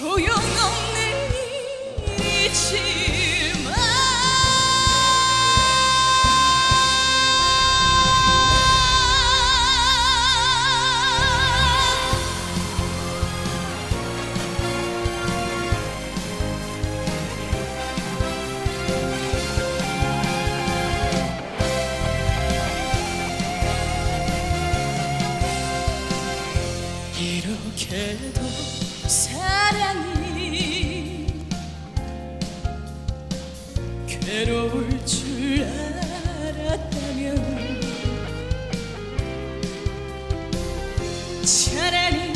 소용없는 일이지만. 이렇게도 사랑이 괴로울 줄 알았다면 차라리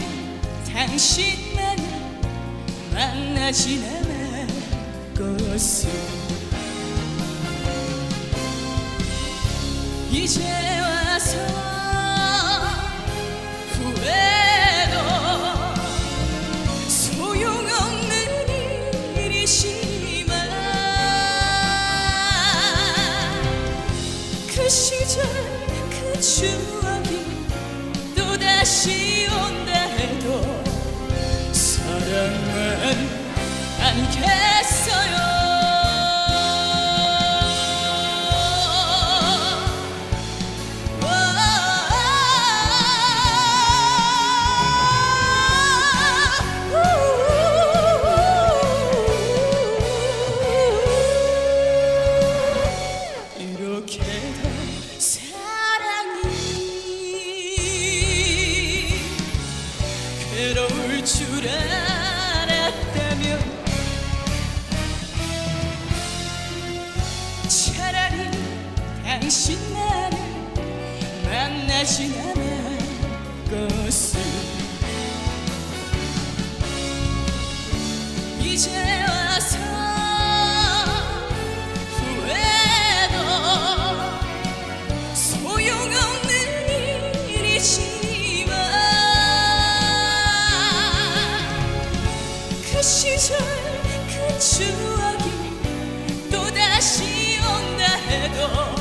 당신만을 만나지 것을. 이제 추억이 또다시 온다 해도 사랑은 않겠어요. 이렇게 괴로울 줄 알았다면 차라리 당신만을 만나지 않을 것을. 이제 그 시절 그 추억이 또다시 온다 해도